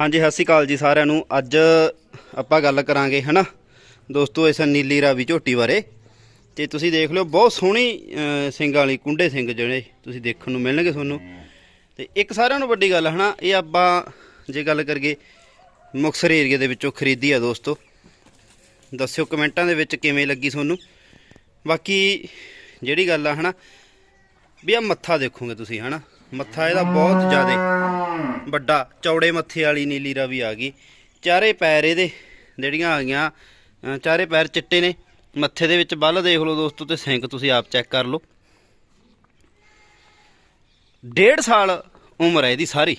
ਹਾਂਜੀ, ਸਤਿ ਸ਼੍ਰੀ ਅਕਾਲ ਜੀ ਸਾਰਿਆਂ ਨੂੰ। ਅੱਜ ਆਪਾਂ ਗੱਲ ਕਰਾਂਗੇ, ਹਨਾ? ਦੋਸਤੋ, ਇਸ ਨੀਲੀ ਰਾਵੀ ਝੋਟੀ ਬਾਰੇ। ਤੇ ਤੁਸੀਂ ਦੇਖ ਲਿਓ, ਬਹੁਤ ਸੋਹਣੀ ਸਿੰਘ ਵਾਲੀ, ਕੁੰਡੇ ਸਿੰਘ ਜਿਹੜੇ ਤੁਸੀਂ ਦੇਖਣ ਨੂੰ ਮਿਲਣਗੇ ਤੁਹਾਨੂੰ। ਤੇ ਇੱਕ ਸਾਰਿਆਂ ਨੂੰ ਵੱਡੀ ਗੱਲ, ਹਨਾ, ਇਹ ਆਪਾਂ ਜੇ ਗੱਲ ਕਰੀਏ ਮੁਕਸਰ ਏਰੀਆ ਦੇ ਵਿੱਚੋਂ ਖਰੀਦੀ ਆ ਦੋਸਤੋ। ਦੱਸਿਓ ਕਮੈਂਟਾਂ ਦੇ ਵਿੱਚ ਕਿਵੇਂ ਲੱਗੀ ਤੁਹਾਨੂੰ। ਬਾਕੀ ਜਿਹੜੀ ਗੱਲ ਆ, ਹਨਾ, ਵੀ ਆ ਮੱਥਾ ਦੇਖੋਗੇ ਤੁਸੀਂ, ਹਨਾ? ਮੱਥਾ ਇਹਦਾ ਬਹੁਤ ਜ਼ਿਆਦਾ। ਵੱਡਾ ਚੌੜੇ ਮੱਥੇ ਵਾਲੀ ਨੀਲੀ ਰਾਵੀ ਆ ਗਈ। ਚਾਰੇ ਪੈਰ ਇਹਦੇ ਜਿਹੜੀਆਂ ਆ ਗਈਆਂ ਚਾਰੇ ਪੈਰ ਚਿੱਟੇ ਨੇ। ਮੱਥੇ ਦੇ ਵਿੱਚ ਬੱਲ ਦੇਖ ਲਓ ਦੋਸਤੋ ਤੇ ਸਿੰਕ ਤੁਸੀਂ ਆਪ ਚੈੱਕ ਕਰ ਲਓ। ਡੇਢ ਸਾਲ ਉਮਰ ਹੈ ਇਹਦੀ ਸਾਰੀ।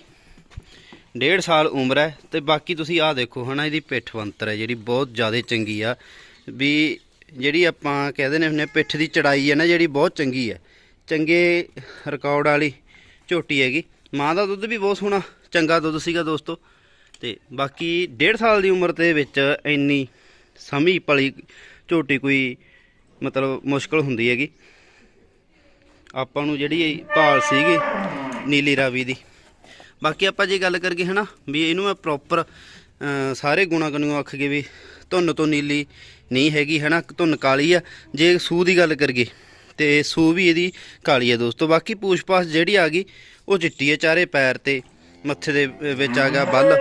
ਡੇਢ ਸਾਲ ਉਮਰ ਹੈ ਤੇ ਬਾਕੀ ਤੁਸੀਂ ਆਹ ਦੇਖੋ ਹਨਾ ਇਹਦੀ ਪਿੱਠ ਬੰਤਰ ਹੈ ਜਿਹੜੀ ਬਹੁਤ ਜ਼ਿਆਦਾ ਚੰਗੀ ਆ। ਵੀ ਜਿਹੜੀ ਆਪਾਂ ਕਹਿੰਦੇ ਨੇ ਹੁੰਦੇ ਆ, ਪਿੱਠ ਦੀ ਚੜਾਈ ਹੈ ਨਾ ਜਿਹੜੀ ਬਹੁਤ ਚੰਗੀ ਹੈ। ਚੰਗੇ ਰਿਕਾਰਡ ਵਾਲੀ ਝੋਟੀ ਹੈਗੀ। ਮਾਂ ਦਾ ਦੁੱਧ ਵੀ ਬਹੁਤ ਸੋਹਣਾ, ਚੰਗਾ ਦੁੱਧ ਸੀਗਾ ਦੋਸਤੋ। ਤੇ ਬਾਕੀ ਡੇਢ ਸਾਲ ਦੀ ਉਮਰ ਦੇ ਵਿੱਚ ਇੰਨੀ ਸਮੀ ਪਲੀ ਝੋਟੀ ਕੋਈ ਮਤਲਬ ਮੁਸ਼ਕਲ ਹੁੰਦੀ ਹੈਗੀ। ਆਪਾਂ ਨੂੰ ਜਿਹੜੀ ਭਾਲ ਸੀਗੀ ਨੀਲੀ ਰਾਵੀ ਦੀ। ਬਾਕੀ ਆਪਾਂ ਜੇ ਗੱਲ ਕਰਗੇ ਹਨਾ, ਵੀ ਇਹਨੂੰ ਮੈਂ ਪ੍ਰੋਪਰ ਸਾਰੇ ਗੁਣਾ ਕਨੂੰ ਆਖ ਕੇ ਵੀ ਧੁੰਨ ਤੋਂ ਨੀਲੀ ਨਹੀਂ ਹੈਗੀ, ਹਨਾ, ਧੁੰਨ ਕਾਲੀ ਆ। ਜੇ ਸੂ ਦੀ ਗੱਲ ਕਰੀਏ ਤੇ ਸੂ ਵੀ ਇਹਦੀ ਕਾਲੀ ਹੈ ਦੋਸਤੋ। ਬਾਕੀ ਪੂਛ-ਪਾਛ ਜਿਹੜੀ ਆ ਗਈ, ਉਹ ਚਿੱਟੀ ਹੈ ਚਾਰੇ ਪੈਰ ਤੇ, ਮੱਥੇ ਦੇ ਵਿੱਚ ਆ ਗਿਆ ਬੱਲ।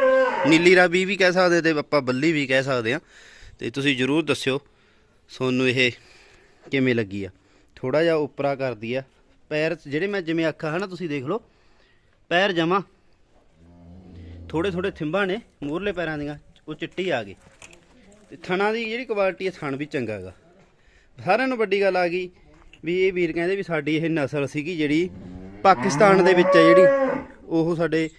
ਨੀਲੀ ਰਾਵੀ ਵੀ ਕਹਿ ਸਕਦੇ ਤੇ ਆਪਾਂ ਬੱਲੀ ਵੀ ਕਹਿ ਸਕਦੇ ਆ ਤੇ ਤੁਸੀਂ ਜਰੂਰ ਦੱਸਿਓ ਤੁਹਾਨੂੰ ਇਹ ਕਿਵੇਂ ਲੱਗੀ ਆ। ਥੋੜਾ ਜਿਹਾ ਉਪਰਾ ਕਰਦੀ ਆ। ਪੈਰ ਜਿਹੜੇ ਮੈਂ ਜਿਵੇਂ ਆਖਾ ਹਨਾ, ਤੁਸੀਂ ਦੇਖ ਲਓ। ਪੈਰ ਜਮਾ ਥੋੜੇ ਥੋੜੇ ਥਿੰਬਾਂ ਨੇ ਮੂਰਲੇ ਪੈਰਾਂ ਦੀਆਂ, ਉਹ ਚਿੱਟੀ ਆ ਗਈ। ਤੇ ਥਣਾ ਦੀ ਜਿਹੜੀ ਕੁਆਲਿਟੀ ਹੈ ਥਣ ਵੀ ਚੰਗਾ ਹੈਗਾ। ਸਾਰਿਆਂ ਨੂੰ ਵੱਡੀ ਗੱਲ ਆ ਗਈ ਵੀ ਇਹ ਵੀਰ ਕਹਿੰਦੇ ਵੀ ਸਾਡੀ ਇਹ ਨਸਲ ਸੀਗੀ ਜਿਹੜੀ ਪਾਕਿਸਤਾਨ ਦੇ ਵਿੱਚ ਹੈ ਜਿਹੜੀ, ਉਹ ਸਾਡੇ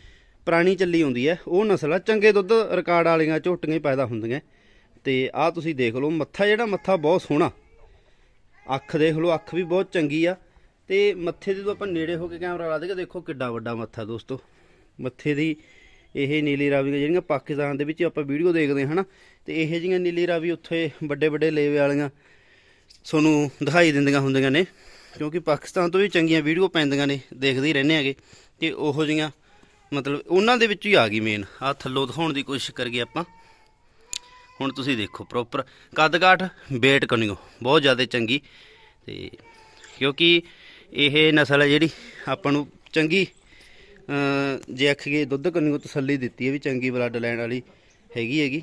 ਪੁਰਾਣੀ ਚੱਲੀ ਹੁੰਦੀ ਹੈ। ਉਹ ਨਸਲ ਆ, ਚੰਗੇ ਦੁੱਧ ਰਿਕਾਰਡ ਵਾਲੀਆਂ ਝੋਟੀਆਂ ਪੈਦਾ ਹੁੰਦੀਆਂ। ਤੇ ਆਹ ਤੁਸੀਂ ਦੇਖ ਲਓ, ਮੱਥਾ ਜਿਹੜਾ ਮੱਥਾ ਬਹੁਤ ਸੋਹਣਾ। ਅੱਖ ਦੇਖ ਲਓ, ਅੱਖ ਵੀ ਬਹੁਤ ਚੰਗੀ ਆ। ਤੇ ਮੱਥੇ ਦੇ ਤੋਂ ਆਪਾਂ ਨੇੜੇ ਹੋ ਕੇ ਕੈਮਰਾ ਲਾ ਦੇਗਾ ਦੇਖੋ ਕਿੱਡਾ ਵੱਡਾ ਮੱਥਾ ਦੋਸਤੋ। ਮੱਥੇ ਦੀ ਇਹ ਨੀਲੀ ਰਾਵੀ ਜਿਹੜੀਆਂ ਪਾਕਿਸਤਾਨ ਦੇ ਵਿੱਚ ਆਪਾਂ ਵੀਡੀਓ ਦੇਖਦੇ ਹਾਂ, ਹਨਾ। ਤੇ ਇਹ ਜਿਹੀਆਂ ਨੀਲੀ ਰਾਵੀ ਉੱਥੇ ਵੱਡੇ ਵੱਡੇ ਲੇਵੇ ਵਾਲੀਆਂ ਤੁਹਾਨੂੰ ਦਿਖਾਈ ਦਿੰਦੀਆਂ ਹੁੰਦੀਆਂ ਨੇ, ਕਿਉਂਕਿ ਪਾਕਿਸਤਾਨ ਤੋਂ ਵੀ ਚੰਗੀਆਂ ਵੀਡੀਓ ਪੈਂਦੀਆਂ ਨੇ, ਦੇਖਦੇ ਹੀ ਰਹਿੰਦੇ ਹੈਗੇ, ਤੇ ਉਹੋ ਜਿਹੀਆਂ ਮਤਲਬ ਉਹਨਾਂ ਦੇ ਵਿੱਚ ਹੀ ਆ ਗਈ ਮੇਨ ਆ ਥੱਲੋਂ ਦਿਖਾਉਣ ਦੀ ਕੋਸ਼ਿਸ਼ ਕਰੀਏ ਆਪਾਂ। ਹੁਣ ਤੁਸੀਂ ਦੇਖੋ ਪ੍ਰੋਪਰ ਕੱਦ ਵੇਟ ਕਨਿਓ ਬਹੁਤ ਜ਼ਿਆਦਾ ਚੰਗੀ, ਤੇ ਕਿਉਂਕਿ ਇਹ ਨਸਲ ਹੈ ਜਿਹੜੀ ਆਪਾਂ ਨੂੰ ਚੰਗੀ ਅਮ ਜੇ ਆਖੀਏ ਦੁੱਧ ਕਨਿਓ ਤਸੱਲੀ ਦਿੱਤੀ ਹੈ ਵੀ ਚੰਗੀ ਬਲੱਡ ਲੈਣ ਵਾਲੀ ਹੈਗੀ ਹੈਗੀ।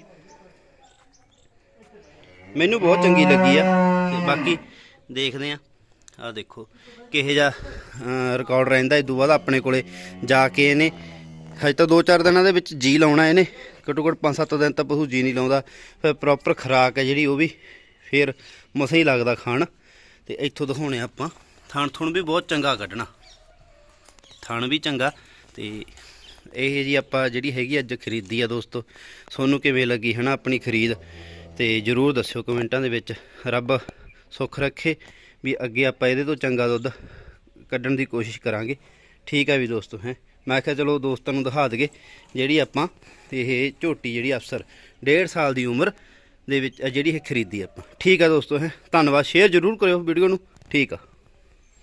ਮੈਨੂੰ ਬਹੁਤ ਚੰਗੀ ਲੱਗੀ ਆ। ਤੇ ਬਾਕੀ ਦੇਖਦੇ ਆ। ਆ ਦੇਖੋ, ਕਿਹੇ ਜਾ ਰਿਕਾਰਡ ਰਹਿੰਦਾ। ਇਸ ਤੋਂ ਬਾਅਦ ਆਪਣੇ ਕੋਲੇ ਜਾ ਕੇ ਇਹਨੇ ਹਜੇ ਤਾਂ 2-4 ਦਿਨਾਂ ਦੇ ਵਿੱਚ ਜੀ ਲਾਉਣਾ ਇਹਨੇ। ਘੱਟੋ ਘੱਟ 5-7 ਦਿਨ ਤਾਂ ਪਸ਼ੂ ਜੀ ਨਹੀਂ ਲਾਉਂਦਾ। ਫਿਰ ਪ੍ਰੋਪਰ ਖਰਾਕ ਹੈ ਜਿਹੜੀ ਉਹ ਵੀ ਫਿਰ ਮਸਾ ਹੀ ਲੱਗਦਾ ਖਾਣ। ਤੇ ਇੱਥੋਂ ਦਿਖਾਉਣੇ ਆਪਾਂ। ਥਣ ਥੁਣ ਵੀ ਬਹੁਤ ਚੰਗਾ ਕੱਢਣਾ। ਥਣ ਵੀ ਚੰਗਾ। ਤੇ ਇਹ ਜੀ ਆਪਾਂ ਜਿਹੜੀ ਹੈਗੀ ਅੱਜ ਖਰੀਦੀ ਆ ਦੋਸਤੋ। ਤੁਹਾਨੂੰ ਕਿਵੇਂ ਲੱਗੀ ਹਨਾ ਆਪਣੀ ਖਰੀਦ? ਤੇ ਜਰੂਰ ਦੱਸਿਓ ਕਮੈਂਟਾਂ ਦੇ ਵਿੱਚ। ਰੱਬ ਸੁੱਖ ਰੱਖੇ ਵੀ ਅੱਗੇ ਆਪਾਂ ਇਹਦੇ ਤੋਂ ਚੰਗਾ ਦੁੱਧ ਕੱਢਣ ਦੀ ਕੋਸ਼ਿਸ਼ ਕਰਾਂਗੇ। ਠੀਕ ਹੈ ਵੀ ਦੋਸਤੋ, ਹੈ। ਮੈਂ ਕਿਹਾ ਚਲੋ ਦੋਸਤਾਂ ਨੂੰ ਦਿਖਾ ਦਈਏ ਜਿਹੜੀ ਆਪਾਂ ਇਹ ਝੋਟੀ ਜਿਹੜੀ ਅਫਸਰ 1.5 ਸਾਲ ਦੀ ਉਮਰ ਦੇ ਵਿੱਚ ਜਿਹੜੀ ਇਹ ਖਰੀਦੀ ਆਪਾਂ। ਠੀਕ ਆ ਦੋਸਤੋ, ਹੈ। ਧੰਨਵਾਦ। ਸ਼ੇਅਰ ਜਰੂਰ ਕਰਿਓ ਵੀਡੀਓ ਨੂੰ। ਠੀਕ ਆ।